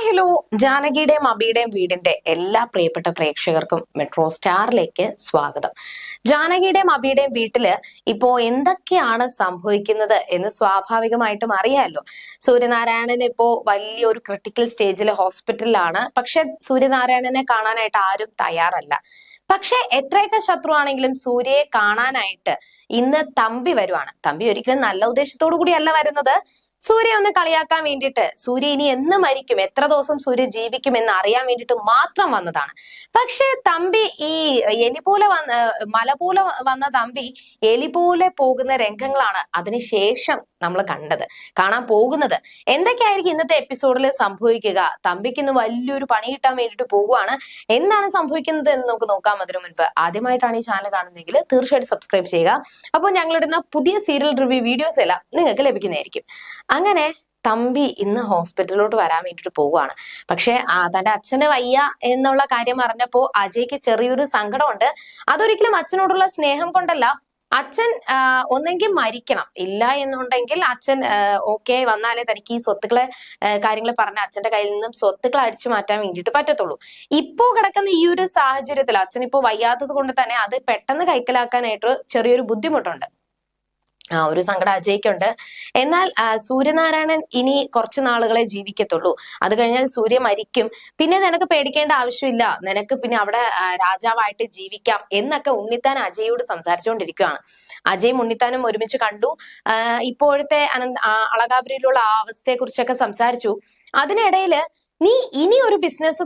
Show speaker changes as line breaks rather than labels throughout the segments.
Hi hello ജാനകിയുടെയും അബിയുടെയും വീടിന്റെ എല്ലാ പ്രിയപ്പെട്ട പ്രേക്ഷകർക്കും മെട്രോ സ്റ്റാറിലേക്ക് സ്വാഗതം. ജാനകിയുടെയും അബിയുടെയും വീട്ടിൽ ഇപ്പോ എന്തൊക്കെയാണ് സംഭവിക്കുന്നത് എന്ന് സ്വാഭാവികമായിട്ടും അറിയാമല്ലോ സൂര്യനാരായണൻ ഇപ്പോ വലിയൊരു ക്രിട്ടിക്കൽ സ്റ്റേജിൽ ഹോസ്പിറ്റലിലാണ് പക്ഷെ സൂര്യനാരായണനെ കാണാനായിട്ട് ആരും തയ്യാറല്ല. പക്ഷെ എത്രയൊക്കെ ശത്രുവാണെങ്കിലും സൂര്യയെ കാണാനായിട്ട് ഇന്ന് തമ്പി വരുവാണ്. തമ്പി ഒരിക്കലും നല്ല ഉദ്ദേശത്തോടു കൂടിയല്ല വരുന്നത്. സൂര്യ ഒന്ന് കളിയാക്കാൻ വേണ്ടിയിട്ട് സൂര്യ ഇനി എന്ന് മരിക്കും? എത്ര ദിവസം സൂര്യ ജീവിക്കും എന്ന് അറിയാൻ വേണ്ടിയിട്ട് മാത്രം വന്നതാണ്. പക്ഷെ തമ്പി ഈ എലി പോലെ വന്ന മല പോലെ വന്ന തമ്പി എലി പോലെ പോകുന്ന രംഗങ്ങളാണ് അതിനുശേഷം നമ്മൾ കണ്ടത് കാണാൻ പോകുന്നത്. എന്തൊക്കെയായിരിക്കും ഇന്നത്തെ എപ്പിസോഡിൽ സംഭവിക്കുക? തമ്പിക്ക് ഇന്ന് വലിയൊരു പണി കിട്ടാൻ വേണ്ടിയിട്ട് പോകുവാണ് എന്താണ് സംഭവിക്കുന്നത് എന്ന് നമുക്ക് നോക്കാം അതിനു മുൻപ്. ആദ്യമായിട്ടാണ് ഈ ചാനൽ കാണുന്നതെങ്കിൽ തീർച്ചയായിട്ടും സബ്സ്ക്രൈബ് ചെയ്യുക. അപ്പോൾ ഞങ്ങളിടുന്ന പുതിയ സീരിയൽ റിവ്യൂ വീഡിയോസ് എല്ലാം നിങ്ങൾക്ക് ലഭിക്കുന്നതായിരിക്കും. അങ്ങനെ തമ്പി ഇന്ന് ഹോസ്പിറ്റലിലോട്ട് വരാൻ വേണ്ടിട്ട് പോവുകയാണ്. പക്ഷെ തന്റെ അച്ഛന് വയ്യ എന്നുള്ള കാര്യം അറിഞ്ഞപ്പോ അജയ്ക്ക് ചെറിയൊരു സങ്കടമുണ്ട്. അതൊരിക്കലും അച്ഛനോടുള്ള സ്നേഹം കൊണ്ടല്ല. അച്ഛൻ ഒന്നെങ്കിൽ മരിക്കണം. ഇല്ല എന്നുണ്ടെങ്കിൽ അച്ഛൻ ഓക്കെ വന്നാലേ തനിക്ക് ഈ സ്വത്തുക്കളെ കാര്യങ്ങൾ പറഞ്ഞ അച്ഛന്റെ കയ്യിൽ നിന്നും സ്വത്തുക്കൾ അടിച്ചു മാറ്റാൻ വേണ്ടിയിട്ട് പറ്റത്തുള്ളൂ. ഇപ്പോ കിടക്കുന്ന ഈ ഒരു സാഹചര്യത്തിൽ അച്ഛൻ ഇപ്പോ വയ്യാത്തത് കൊണ്ട് തന്നെ അത് പെട്ടെന്ന് കൈക്കലാക്കാനായിട്ട് ചെറിയൊരു ബുദ്ധിമുട്ടുണ്ട്. ഒരു സങ്കടം അജയ്ക്കുണ്ട് എന്നാൽ സൂര്യനാരായണൻ ഇനി കുറച്ച് നാളുകളെ ജീവിക്കത്തുള്ളൂ. അത് കഴിഞ്ഞാൽ സൂര്യ മരിക്കും. പിന്നെ നിനക്ക് പേടിക്കേണ്ട ആവശ്യമില്ല. നിനക്ക് പിന്നെ അവിടെ രാജാവായിട്ട് ജീവിക്കാം എന്നൊക്കെ ഉണ്ണിത്താൻ അജയോട് സംസാരിച്ചുകൊണ്ടിരിക്കുകയാണ്. അജയും ഉണ്ണിത്താനും ഒരുമിച്ച് കണ്ടു. ഇപ്പോഴത്തെ അനന്ത അളകാപുരിയിലുള്ള ആ അവസ്ഥയെ കുറിച്ചൊക്കെ സംസാരിച്ചു. അതിനിടയിൽ നീ ഇനി ഒരു ബിസിനസ്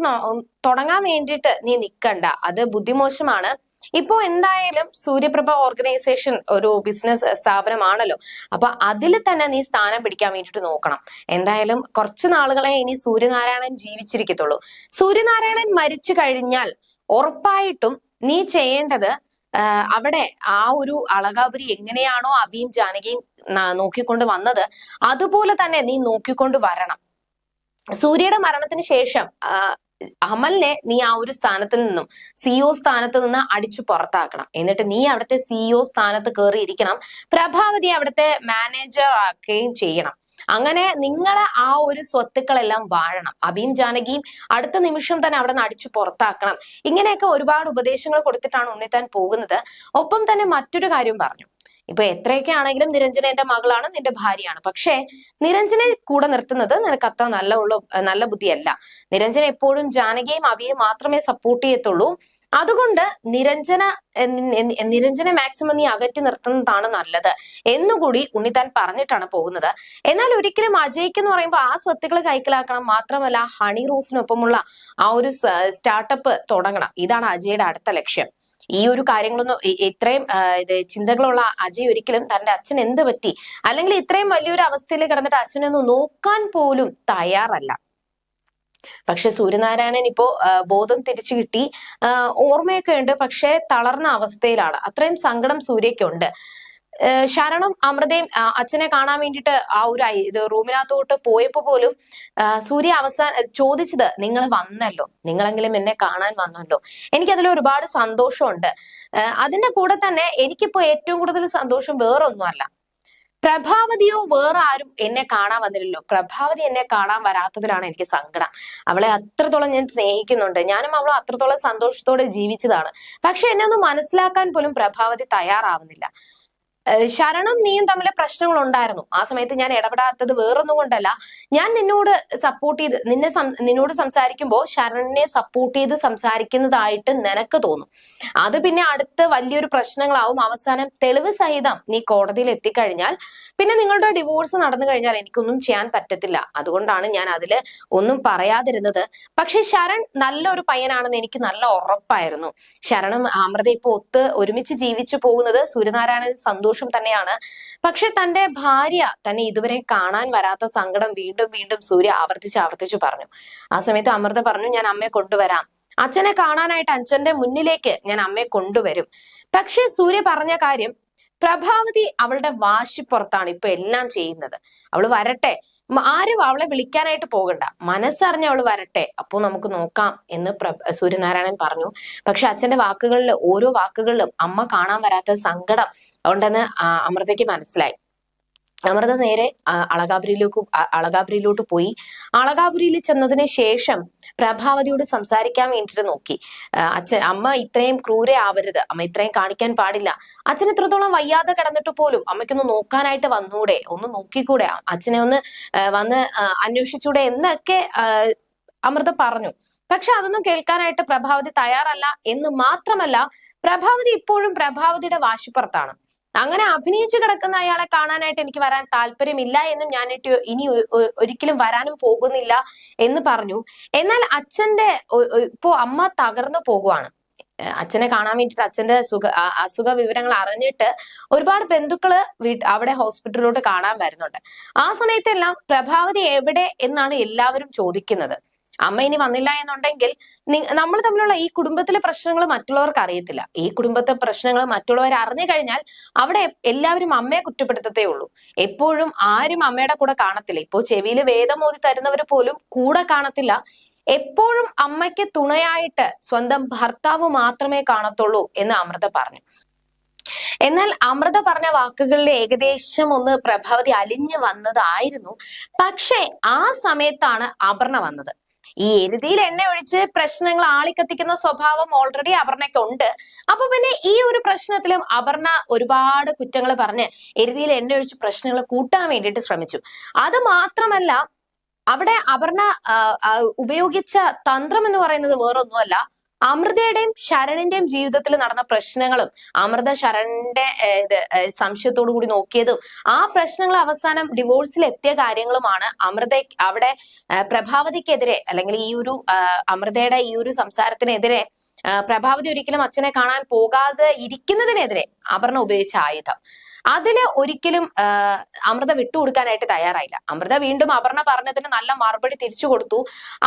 തുടങ്ങാൻ വേണ്ടിയിട്ട് നീ നിൽക്കണ്ട അത് ബുദ്ധിമോശമാണ്. ഇപ്പോ എന്തായാലും സൂര്യപ്രഭ ഓർഗനൈസേഷൻ ഒരു ബിസിനസ് സ്ഥാപനമാണല്ലോ. അപ്പൊ അതിൽ തന്നെ നീ സ്ഥാനം പിടിക്കാൻ വേണ്ടിട്ട് നോക്കണം. എന്തായാലും കുറച്ച് നാളുകളെ ഇനി സൂര്യനാരായണൻ ജീവിച്ചിരിക്കത്തുള്ളൂ. സൂര്യനാരായണൻ മരിച്ചു കഴിഞ്ഞാൽ ഉറപ്പായിട്ടും നീ ചെയ്യേണ്ടത് അവിടെ ആ ഒരു അളകാപുരി എങ്ങനെയാണോ അബിയും ജാനകിയും നോക്കിക്കൊണ്ട് വന്നത് അതുപോലെ തന്നെ നീ നോക്കിക്കൊണ്ട് വരണം. സൂര്യയുടെ മരണത്തിന് ശേഷം അമലിനെ നീ ആ ഒരു സ്ഥാനത്ത് നിന്നും സിഇഒ സ്ഥാനത്ത് നിന്ന് അടിച്ചു പുറത്താക്കണം. എന്നിട്ട് നീ അവിടുത്തെ സിഇഒ സ്ഥാനത്ത് കയറിയിരിക്കണം പ്രഭാവതി അവിടുത്തെ മാനേജർ ആക്കുകയും ചെയ്യണം. അങ്ങനെ നിങ്ങളെ ആ ഒരു സ്വത്തുക്കളെല്ലാം വാഴണം. അബീം ജാനകിയും അടുത്ത നിമിഷം തന്നെ അവിടെ നിന്ന് അടിച്ചു പുറത്താക്കണം. ഇങ്ങനെയൊക്കെ ഒരുപാട് ഉപദേശങ്ങൾ കൊടുത്തിട്ടാണ് ഉണ്ണിത്താൻ പോകുന്നത്. ഒപ്പം തന്നെ മറ്റൊരു കാര്യം പറഞ്ഞു. ഇപ്പൊ എത്രയൊക്കെ ആണെങ്കിലും നിരഞ്ജന എന്റെ മകളാണ് നിന്റെ ഭാര്യയാണ്. പക്ഷേ നിരഞ്ജനെ കൂടെ നിർത്തുന്നത് നിനക്ക് അത്ര നല്ല ഉള്ള നല്ല ബുദ്ധിയല്ല. നിരഞ്ജന എപ്പോഴും ജാനകിയും അവിയെ മാത്രമേ സപ്പോർട്ട് ചെയ്യത്തുള്ളൂ. അതുകൊണ്ട് നിരഞ്ജന നിരഞ്ജന മാക്സിമം നീ അകറ്റി നിർത്തുന്നതാണ് നല്ലത് എന്നുകൂടി ഉണ്ണിത്താൻ പറഞ്ഞിട്ടാണ് പോകുന്നത്. എന്നാൽ ഒരിക്കലും അജയ്ക്ക് എന്ന് പറയുമ്പോൾ ആ സ്വത്തുക്കൾ കൈക്കലാക്കണം മാത്രമല്ല ഹണി റോസിനൊപ്പമുള്ള ആ ഒരു സ്റ്റാർട്ടപ്പ് തുടങ്ങണം. ഇതാണ് അജയുടെ അടുത്ത ലക്ഷ്യം. ഈ ഒരു കാര്യങ്ങളൊന്നും ഇത്രയും ചിന്തകളുള്ള അജയ് ഒരിക്കലും തന്റെ അച്ഛൻ എന്ത് പറ്റി? അല്ലെങ്കിൽ ഇത്രയും വലിയൊരു അവസ്ഥയിൽ കിടന്നിട്ട് അച്ഛനൊന്നും നോക്കാൻ പോലും തയ്യാറല്ല. പക്ഷെ സൂര്യനാരായണൻ ഇപ്പോ ബോധം തിരിച്ചു കിട്ടി. ഓർമ്മയൊക്കെ ഉണ്ട്. പക്ഷെ തളർന്ന അവസ്ഥയിലാണ്. അത്രയും സങ്കടം സൂര്യക്കുണ്ട് ശരണം അമൃതയും അച്ഛനെ കാണാൻ വേണ്ടിയിട്ട് ആ ഒരു ഇത് റൂമിനകത്തോട്ട് പോയപ്പോ പോലും സൂര്യ അവസാന ചോദിച്ചത് നിങ്ങൾ വന്നല്ലോ. നിങ്ങളെങ്കിലും എന്നെ കാണാൻ വന്നല്ലോ. എനിക്കതിൽ ഒരുപാട് സന്തോഷമുണ്ട്. അതിന്റെ കൂടെ തന്നെ എനിക്കിപ്പോ ഏറ്റവും കൂടുതൽ സന്തോഷം വേറൊന്നുമല്ല. പ്രഭാവതിയോ വേറെ ആരും എന്നെ കാണാൻ വന്നില്ലല്ലോ. പ്രഭാവതി എന്നെ കാണാൻ വരാത്തതിലാണ് എനിക്ക് സങ്കടം. അവളെ അത്രത്തോളം ഞാൻ സ്നേഹിക്കുന്നുണ്ട്. ഞാനും അവളും അത്രത്തോളം സന്തോഷത്തോടെ ജീവിച്ചതാണ്. പക്ഷെ എന്നെ ഒന്ന് മനസ്സിലാക്കാൻ പോലും പ്രഭാവതി തയ്യാറാവുന്നില്ല. ശരണം നീയും തമ്മിൽ പ്രശ്നങ്ങൾ ഉണ്ടായിരുന്നു ആ സമയത്ത് ഞാൻ ഇടപെടാത്തത് വേറൊന്നും കൊണ്ടല്ല. ഞാൻ നിന്നോട് സപ്പോർട്ട് ചെയ്ത് നിന്നെ നിന്നോട് സംസാരിക്കുമ്പോൾ ശരണിനെ സപ്പോർട്ട് ചെയ്ത് സംസാരിക്കുന്നതായിട്ട് നിനക്ക് തോന്നും. അത് പിന്നെ അടുത്ത് വലിയൊരു പ്രശ്നങ്ങളാവും. അവസാനം തെളിവ് സഹിതം നീ കോടതിയിൽ എത്തിക്കഴിഞ്ഞാൽ പിന്നെ നിങ്ങളുടെ ഡിവോഴ്സ് നടന്നു കഴിഞ്ഞാൽ എനിക്കൊന്നും ചെയ്യാൻ പറ്റത്തില്ല. അതുകൊണ്ടാണ് ഞാൻ അതിൽ ഒന്നും പറയാതിരുന്നത്. പക്ഷെ ശരൺ നല്ലൊരു പയ്യനാണെന്ന് എനിക്ക് നല്ല ഉറപ്പായിരുന്നു. ശരണം അമൃത ഇപ്പൊ ഒത്ത് ഒരുമിച്ച് ജീവിച്ചു പോകുന്നത് സൂര്യനാരായണൻ സന്തോഷം സന്തോഷം തന്നെയാണ്. പക്ഷെ തന്റെ ഭാര്യ തന്നെ ഇതുവരെ കാണാൻ വരാത്ത സങ്കടം വീണ്ടും വീണ്ടും സൂര്യ ആവർത്തിച്ച് ആവർത്തിച്ചു പറഞ്ഞു. ആ സമയത്ത് അമൃത പറഞ്ഞു ഞാൻ അമ്മയെ കൊണ്ടുവരാം. അച്ഛനെ കാണാനായിട്ട് അച്ഛന്റെ മുന്നിലേക്ക് ഞാൻ അമ്മയെ കൊണ്ടുവരും. പക്ഷേ സൂര്യ പറഞ്ഞ കാര്യം പ്രഭാവതി അവളുടെ വാശിപ്പുറത്താണ് ഇപ്പൊ എല്ലാം ചെയ്യുന്നത്. അവൾ വരട്ടെ. ആരും അവളെ വിളിക്കാനായിട്ട് പോകണ്ട. മനസ്സറിഞ്ഞ അവൾ വരട്ടെ. അപ്പോൾ നമുക്ക് നോക്കാം എന്ന് സൂര്യനാരായണൻ പറഞ്ഞു. പക്ഷെ അച്ഛന്റെ വാക്കുകളിൽ ഓരോ വാക്കുകളിലും അമ്മ കാണാൻ വരാത്ത സങ്കടം ഉണ്ടെന്ന് അമൃതയ്ക്ക് മനസ്സിലായി. അമൃത നേരെ അളകാപുരിയിലേക്ക് അളകാപുരിയിലോട്ട് പോയി. അളകാപുരിയിൽ ചെന്നതിന് ശേഷം പ്രഭാവതിയോട് സംസാരിക്കാൻ വേണ്ടിയിട്ട് നോക്കി. അച്ഛൻ അമ്മ ഇത്രയും ക്രൂരെ ആവരുത്. അമ്മ ഇത്രയും കാണിക്കാൻ പാടില്ല. അച്ഛൻ ഇത്രത്തോളം വയ്യാതെ കിടന്നിട്ട് പോലും അമ്മയ്ക്കൊന്ന് നോക്കാനായിട്ട് വന്നൂടെ? ഒന്ന് നോക്കിക്കൂടെ? അച്ഛനെ ഒന്ന് വന്ന് അന്വേഷിച്ചൂടെ എന്നൊക്കെ അമൃത പറഞ്ഞു. പക്ഷെ അതൊന്നും കേൾക്കാനായിട്ട് പ്രഭാവതി തയ്യാറല്ല എന്ന് മാത്രമല്ല പ്രഭാവതി ഇപ്പോഴും പ്രഭാവതിയുടെ വാശിപ്പുറത്താണ്. അങ്ങനെ അഭിനയിച്ചു കിടക്കുന്ന അയാളെ കാണാനായിട്ട് എനിക്ക് വരാൻ താല്പര്യമില്ല എന്നും ഞാൻ ഇനി ഒരിക്കലും വരാനും പോകുന്നില്ല എന്ന് പറഞ്ഞു. എന്നാൽ അച്ഛന്റെ ഇപ്പോ അമ്മ തകർന്നു പോകുവാണ്. അച്ഛനെ കാണാൻ വേണ്ടിയിട്ട് അച്ഛന്റെ സുഖ അസുഖ വിവരങ്ങൾ അറിഞ്ഞിട്ട് ഒരുപാട് ബന്ധുക്കൾ വീട്ട് അവിടെ ഹോസ്പിറ്റലിലോട്ട് കാണാൻ വരുന്നുണ്ട്. ആ സമയത്തെല്ലാം പ്രഭാവതി എവിടെ എന്നാണ് എല്ലാവരും ചോദിക്കുന്നത്. അമ്മ ഇനി വന്നില്ല എന്നുണ്ടെങ്കിൽ നമ്മൾ തമ്മിലുള്ള ഈ കുടുംബത്തിലെ പ്രശ്നങ്ങൾ മറ്റുള്ളവർക്ക് അറിയത്തില്ല. ഈ കുടുംബത്തെ പ്രശ്നങ്ങൾ മറ്റുള്ളവർ അറിഞ്ഞു കഴിഞ്ഞാൽ അവിടെ എല്ലാവരും അമ്മയെ കുറ്റപ്പെടുത്തത്തേ ഉള്ളൂ. എപ്പോഴും ആരും അമ്മയുടെ കൂടെ കാണത്തില്ല. ഇപ്പോ ചെവിയിൽ വേദം ഓതി തരുന്നവർ പോലും കൂടെ കാണത്തില്ല. എപ്പോഴും അമ്മയ്ക്ക് തുണയായിട്ട് സ്വന്തം ഭർത്താവ് മാത്രമേ കാണത്തുള്ളൂ എന്ന് അമൃത പറഞ്ഞു. എന്നാൽ അമൃത പറഞ്ഞ വാക്കുകളിൽ ഏകദേശം ഒന്ന് പ്രഭാവതി അലിഞ്ഞു വന്നതായിരുന്നു. പക്ഷേ ആ സമയത്താണ് അപർണ വന്നത്. ഈ എരുതിയിൽ എണ്ണ ഒഴിച്ച് പ്രശ്നങ്ങൾ ആളിക്കത്തിക്കുന്ന സ്വഭാവം ഓൾറെഡി അപർണയ്ക്ക് ഉണ്ട്. അപ്പൊ പിന്നെ ഈ ഒരു പ്രശ്നത്തിലും അപർണ ഒരുപാട് കുറ്റങ്ങൾ പറഞ്ഞ് എരുതിയിൽ എണ്ണ ഒഴിച്ച് പ്രശ്നങ്ങൾ കൂട്ടാൻ വേണ്ടിയിട്ട് ശ്രമിച്ചു. അത് മാത്രമല്ല അവിടെ അപർണ ഉപയോഗിച്ച തന്ത്രം എന്ന് പറയുന്നത് വേറൊന്നുമല്ല. അമൃതയുടെയും ശരണിന്റെയും ജീവിതത്തിൽ നടന്ന പ്രശ്നങ്ങളും അമൃത ശരണിന്റെ സംശയത്തോടു കൂടി നോക്കിയതും ആ പ്രശ്നങ്ങൾ അവസാനം ഡിവോഴ്സിൽ എത്തിയ കാര്യങ്ങളുമാണ് അമൃത അവിടെ പ്രഭാവതിക്കെതിരെ അല്ലെങ്കിൽ ഈ ഒരു അമൃതയുടെ ഈ ഒരു സംസാരത്തിനെതിരെ പ്രഭാവതി ഒരിക്കലും അച്ഛനെ കാണാൻ പോകാതെ ഇരിക്കുന്നതിനെതിരെ അപർണ ഉപയോഗിച്ച ആയുധം. അതിൽ ഒരിക്കലും അമൃത വിട്ടുകൊടുക്കാനായിട്ട് തയ്യാറായില്ല. അമൃത വീണ്ടും അപർണ പറഞ്ഞതിന് നല്ല മറുപടി തിരിച്ചു കൊടുത്തു.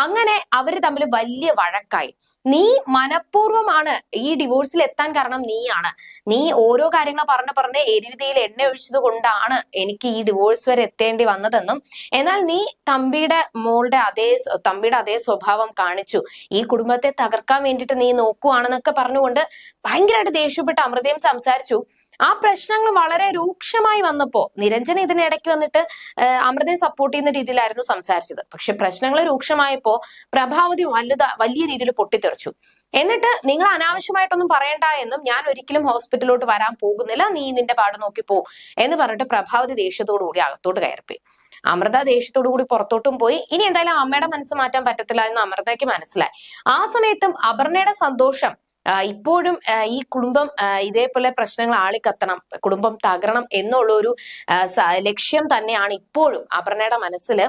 അങ്ങനെ അവർ തമ്മിൽ വലിയ വഴക്കായി. നീ മനഃപൂർവമാണ് ഈ ഡിവോഴ്സിൽ എത്താൻ കാരണം നീയാണ്. നീ ഓരോ കാര്യങ്ങൾ പറഞ്ഞ് പറഞ്ഞ് എരിവിതയിൽ എണ്ണ ഒഴിച്ചത് കൊണ്ടാണ് എനിക്ക് ഈ ഡിവോഴ്സ് വരെ എത്തേണ്ടി വന്നതെന്നും എന്നാൽ നീ തമ്പിയുടെ മോളുടെ അതേ തമ്പിയുടെ അതേ സ്വഭാവം കാണിച്ചു. ഈ കുടുംബത്തെ തകർക്കാൻ വേണ്ടിയിട്ട് നീ നോക്കുവാണെന്നൊക്കെ പറഞ്ഞുകൊണ്ട് ഭയങ്കരമായിട്ട് ദേഷ്യപ്പെട്ട് അമൃതയും സംസാരിച്ചു. ആ പ്രശ്നങ്ങൾ വളരെ രൂക്ഷമായി വന്നപ്പോ നിരഞ്ജൻ ഇതിനിടയ്ക്ക് വന്നിട്ട് അമൃതയെ സപ്പോർട്ട് ചെയ്യുന്ന രീതിയിലായിരുന്നു സംസാരിച്ചത്. പക്ഷെ പ്രശ്നങ്ങൾ രൂക്ഷമായപ്പോ പ്രഭാവതി വലുത വലിയ രീതിയിൽ പൊട്ടിത്തെറിച്ചു. എന്നിട്ട് നിങ്ങൾ അനാവശ്യമായിട്ടൊന്നും പറയണ്ട എന്നും ഞാൻ ഒരിക്കലും ഹോസ്പിറ്റലിലോട്ട് വരാൻ പോകുന്നില്ല നീ നിന്റെ പാട് നോക്കി പോ എന്ന് പറഞ്ഞിട്ട് പ്രഭാവതി ദേഷ്യത്തോടു കൂടി അകത്തോട്ട് കയറിപ്പോയി. അമൃത ദേഷ്യത്തോടു കൂടി പുറത്തോട്ടും പോയി. ഇനി എന്തായാലും അമ്മയുടെ മനസ്സ് മാറ്റാൻ പറ്റത്തില്ല എന്ന് അമൃതയ്ക്ക് മനസ്സിലായി. ആ സമയത്തും അപർണയുടെ സന്തോഷം ഇപ്പോഴും ഈ കുടുംബം ഇതേപോലെ പ്രശ്നങ്ങൾ ആളിക്കത്തണം കുടുംബം തകരണം എന്നുള്ള ഒരു ലക്ഷ്യം തന്നെയാണ് ഇപ്പോഴും അപർണയുടെ മനസ്സിൽ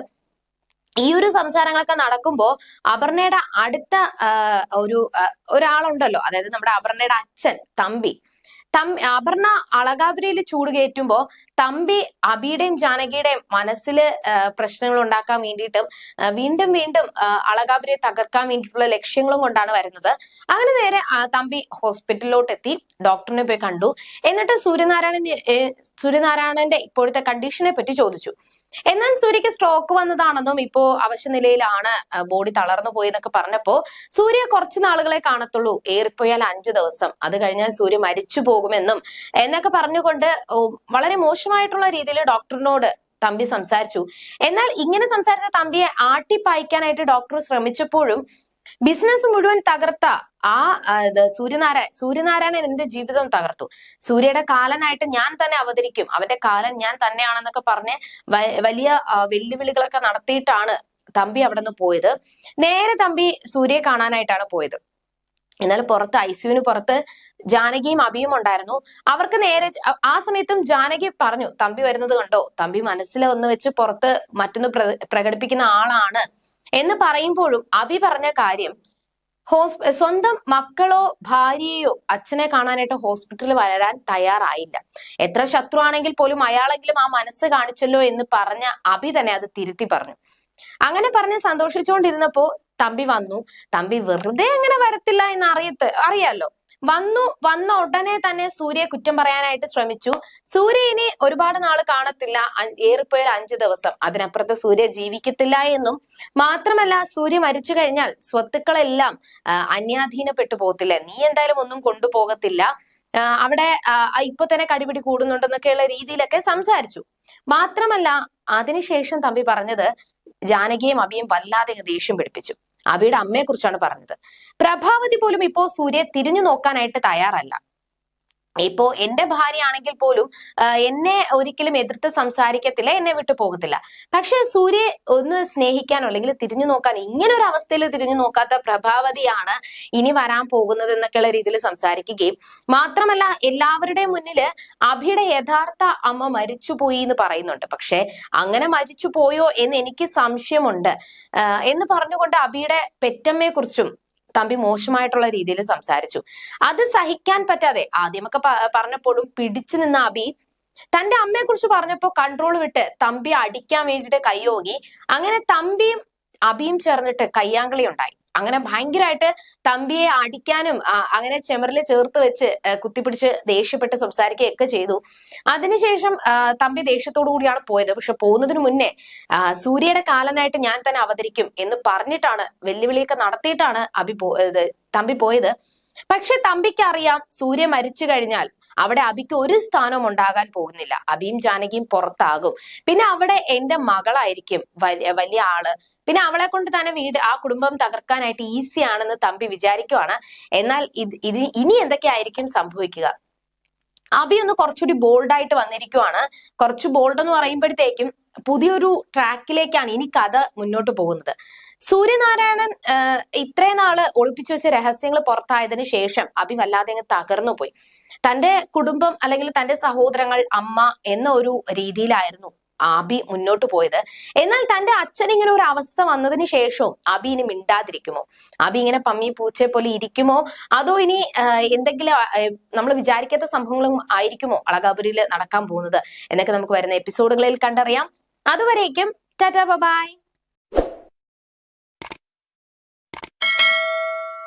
ഈ ഒരു സംസാരങ്ങളൊക്കെ നടക്കുമ്പോ അപർണയുടെ അടുത്ത ഒരു ഒരാളുണ്ടല്ലോ അതായത് നമ്മുടെ അപർണയുടെ അച്ഛൻ തമ്പി. തമ്പി അപർണ അളകാപുരയിൽ ചൂട് കയറ്റുമ്പോ തമ്പി അബിയുടെയും ജാനകിയുടെയും മനസ്സിൽ പ്രശ്നങ്ങൾ ഉണ്ടാക്കാൻ വേണ്ടിയിട്ടും വീണ്ടും വീണ്ടും അളകാപുരയെ തകർക്കാൻ വേണ്ടിയിട്ടുള്ള ലക്ഷ്യങ്ങളും കൊണ്ടാണ് വരുന്നത്. അങ്ങനെ നേരെ തമ്പി ഹോസ്പിറ്റലിലോട്ട് എത്തി ഡോക്ടറിനെ പോയി കണ്ടു. എന്നിട്ട് സൂര്യനാരായണൻ സൂര്യനാരായണന്റെ ഇപ്പോഴത്തെ കണ്ടീഷനെ പറ്റി ചോദിച്ചു. എന്നാൽ സൂര്യക്ക് സ്ട്രോക്ക് വന്നതാണെന്നും ഇപ്പോ അവശനിലയിലാണ് ബോഡി തളർന്നു പോയെന്നൊക്കെ പറഞ്ഞപ്പോ സൂര്യ കുറച്ചു നാളുകളെ കാണത്തുള്ളൂ. ഏറിപ്പോയാൽ അഞ്ചു ദിവസം. അത് കഴിഞ്ഞാൽ സൂര്യ മരിച്ചു പോകുമെന്നും എന്നൊക്കെ പറഞ്ഞുകൊണ്ട് വളരെ മോശമായിട്ടുള്ള രീതിയിൽ ഡോക്ടറിനോട് തമ്പി സംസാരിച്ചു. എന്നാൽ ഇങ്ങനെ സംസാരിച്ച തമ്പിയെ ആട്ടിപ്പായിക്കാനായിട്ട് ഡോക്ടർ ശ്രമിച്ചപ്പോഴും ബിസിനസ് മുഴുവൻ തകർത്ത ആ സൂര്യനാരായ സൂര്യനാരായണൻ എന്റെ ജീവിതം തകർത്തു? സൂര്യയുടെ കാലനായിട്ട് ഞാൻ തന്നെ അവതരിക്കും. അവന്റെ കാലൻ ഞാൻ തന്നെയാണെന്നൊക്കെ പറഞ്ഞ് വലിയ വെല്ലുവിളികളൊക്കെ നടത്തിയിട്ടാണ് തമ്പി അവിടെ നിന്ന് പോയത്. നേരെ തമ്പി സൂര്യയെ കാണാനായിട്ടാണ് പോയത്. എന്നാൽ പുറത്ത് ഐസിയുവിന് പുറത്ത് ജാനകിയും അഭിയും ഉണ്ടായിരുന്നു. അവർക്ക് നേരെ ആ- സമയത്തും ജാനകി പറഞ്ഞു തമ്പി വരുന്നത് കണ്ടോ? തമ്പി മനസ്സിൽ ഒന്ന് വെച്ച് പുറത്ത് മറ്റൊന്ന് പ്ര- പ്രകടിപ്പിക്കുന്ന ആളാണ്. എന്ന് പറയുമ്പോഴും അഭി പറഞ്ഞ കാര്യം സ്വന്തം മക്കളോ ഭാര്യയോ അച്ഛനെ കാണാനായിട്ട് ഹോസ്പിറ്റലിൽ വരാൻ തയ്യാറായില്ല. എത്ര ശത്രു ആണെങ്കിൽ പോലും അയാളെങ്കിലും ആ മനസ്സ് കാണിച്ചല്ലോ എന്ന് പറഞ്ഞ അഭി തന്നെ അത് തിരുത്തി പറഞ്ഞു. അങ്ങനെ പറഞ്ഞ് സന്തോഷിച്ചുകൊണ്ടിരുന്നപ്പോ തമ്പി വന്നു. തമ്പി വെറുതെ അങ്ങനെ വരത്തില്ല എന്ന് അറിയത്ത് അറിയാലോ? വന്നു വന്ന ഉടനെ തന്നെ സൂര്യയെ കുറ്റം പറയാനായിട്ട് ശ്രമിച്ചു. സൂര്യ ഇനി ഒരുപാട് നാൾ കാണത്തില്ല. ഏറിപ്പോയ അഞ്ചു ദിവസം. അതിനപ്പുറത്ത് സൂര്യ ജീവിക്കത്തില്ല എന്നും. മാത്രമല്ല സൂര്യ മരിച്ചു കഴിഞ്ഞാൽ സ്വത്തുക്കളെല്ലാം അന്യാധീനപ്പെട്ടു പോകത്തില്ല. നീ എന്തായാലും ഒന്നും കൊണ്ടുപോകത്തില്ല. അവിടെ ഇപ്പൊ തന്നെ കടിപിടി കൂടുന്നുണ്ടെന്നൊക്കെയുള്ള രീതിയിലൊക്കെ സംസാരിച്ചു. മാത്രമല്ല അതിനുശേഷം തമ്പി പറഞ്ഞത് ജാനകിയും അബിയും വല്ലാതെ ദേഷ്യം പിടിപ്പിച്ചു. അബിയുടെ അമ്മയെ കുറിച്ചാണ് പറഞ്ഞത്. പ്രഭാവതി പോലും ഇപ്പോ സൂര്യയെ തിരിഞ്ഞു നോക്കാനായിട്ട് തയ്യാറല്ല. ഇപ്പോ എന്റെ ഭാര്യ ആണെങ്കിൽ പോലും എന്നെ ഒരിക്കലും എതിർത്ത് സംസാരിക്കത്തില്ല എന്നെ വിട്ടു പോകത്തില്ല. പക്ഷെ സൂര്യ ഒന്ന് സ്നേഹിക്കാനോ അല്ലെങ്കിൽ തിരിഞ്ഞു നോക്കാൻ ഇങ്ങനെ ഒരു അവസ്ഥയിൽ തിരിഞ്ഞു നോക്കാത്ത പ്രഭാവതിയാണ് ഇനി വരാൻ പോകുന്നത് എന്നൊക്കെയുള്ള രീതിയിൽ സംസാരിക്കുകയും മാത്രമല്ല എല്ലാവരുടെയും മുന്നിൽ അഭിയുടെ യഥാർത്ഥ അമ്മ മരിച്ചു പോയി എന്ന് പറയുന്നുണ്ട്. പക്ഷെ അങ്ങനെ മരിച്ചു പോയോ എന്ന് എനിക്ക് സംശയമുണ്ട്. എന്ന് പറഞ്ഞുകൊണ്ട് അഭിയുടെ പെറ്റമ്മയെ കുറിച്ചും തമ്പി മോശമായിട്ടുള്ള രീതിയിൽ സംസാരിച്ചു. അത് സഹിക്കാൻ പറ്റാതെ ആദ്യമൊക്കെ പറഞ്ഞപ്പോഴും പിടിച്ചു നിന്ന അബി തന്റെ അമ്മയെ കുറിച്ച് പറഞ്ഞപ്പോ കൺട്രോൾ വിട്ട് തമ്പി അടിക്കാൻ വേണ്ടിയിട്ട് കൈയോങ്ങി അങ്ങനെ തമ്പിയും അബിയും ചേർന്നിട്ട് കയ്യാങ്കളി ഉണ്ടായി അങ്ങനെ ഭയങ്കരമായിട്ട് തമ്പിയെ അടിക്കാനും അങ്ങനെ ചെമറിൽ ചേർത്ത് വെച്ച് കുത്തിപ്പിടിച്ച് ദേഷ്യപ്പെട്ട് സംസാരിക്കുകയൊക്കെ ചെയ്തു. അതിനുശേഷം തമ്പി ദേഷ്യത്തോടു കൂടിയാണ് പോയത്. പക്ഷെ പോകുന്നതിന് മുന്നേ സൂര്യയുടെ കാലനായിട്ട് ഞാൻ തന്നെ അവതരിക്കും എന്ന് പറഞ്ഞിട്ടാണ് വെല്ലുവിളിയൊക്കെ നടത്തിയിട്ടാണ് അഭി പോ തമ്പി പോയത്. പക്ഷെ തമ്പിക്ക് അറിയാം സൂര്യ മരിച്ചു കഴിഞ്ഞാൽ അവിടെ അബിക്ക് ഒരു സ്ഥാനവും ഉണ്ടാകാൻ പോകുന്നില്ല. അബിയും ജാനകിയും പുറത്താകും. പിന്നെ അവിടെ എന്റെ മകളായിരിക്കും വലിയ വലിയ ആൾ. പിന്നെ അവളെ കൊണ്ട് തന്നെ വീട് ആ കുടുംബം തകർക്കാനായിട്ട് ഈസി ആണെന്ന് തമ്പി വിചാരിക്കുവാണ്. എന്നാൽ ഇത് ഇനി എന്തൊക്കെയായിരിക്കും സംഭവിക്കുക? അബി ഒന്ന് കുറച്ചുകൂടി ബോൾഡായിട്ട് വന്നിരിക്കുവാണ്. കുറച്ച് ബോൾഡ് എന്ന് പറയുമ്പോഴത്തേക്കും പുതിയൊരു ട്രാക്കിലേക്കാണ് ഇനി കഥ മുന്നോട്ട് പോകുന്നത്. സൂര്യനാരായണൻ ഇത്രയും നാൾ ഒളിപ്പിച്ചു വെച്ച രഹസ്യങ്ങൾ പുറത്തായതിനു ശേഷം അബി വല്ലാതെ അങ്ങ് തകർന്നു പോയി തന്റെ കുടുംബം അല്ലെങ്കിൽ തന്റെ സഹോദരങ്ങൾ അമ്മ എന്ന ഒരു രീതിയിലായിരുന്നു ആബി മുന്നോട്ട് പോയത്. എന്നാൽ തന്റെ അച്ഛൻ ഇങ്ങനെ ഒരു അവസ്ഥ വന്നതിന് ശേഷവും അബി ഇനി മിണ്ടാതിരിക്കുമോ? ആബി ഇങ്ങനെ പമ്മി പൂച്ചയെ പോലെ ഇരിക്കുമോ? അതോ ഇനി എന്തെങ്കിലും നമ്മൾ വിചാരിക്കാത്ത സംഭവങ്ങളും ആയിരിക്കുമോ അളകാപുരിയിൽ നടക്കാൻ പോകുന്നത്? എന്നൊക്കെ നമുക്ക് വരുന്ന എപ്പിസോഡുകളിൽ കണ്ടറിയാം. അതുവരേക്കും ടാറ്റാ ബൈ.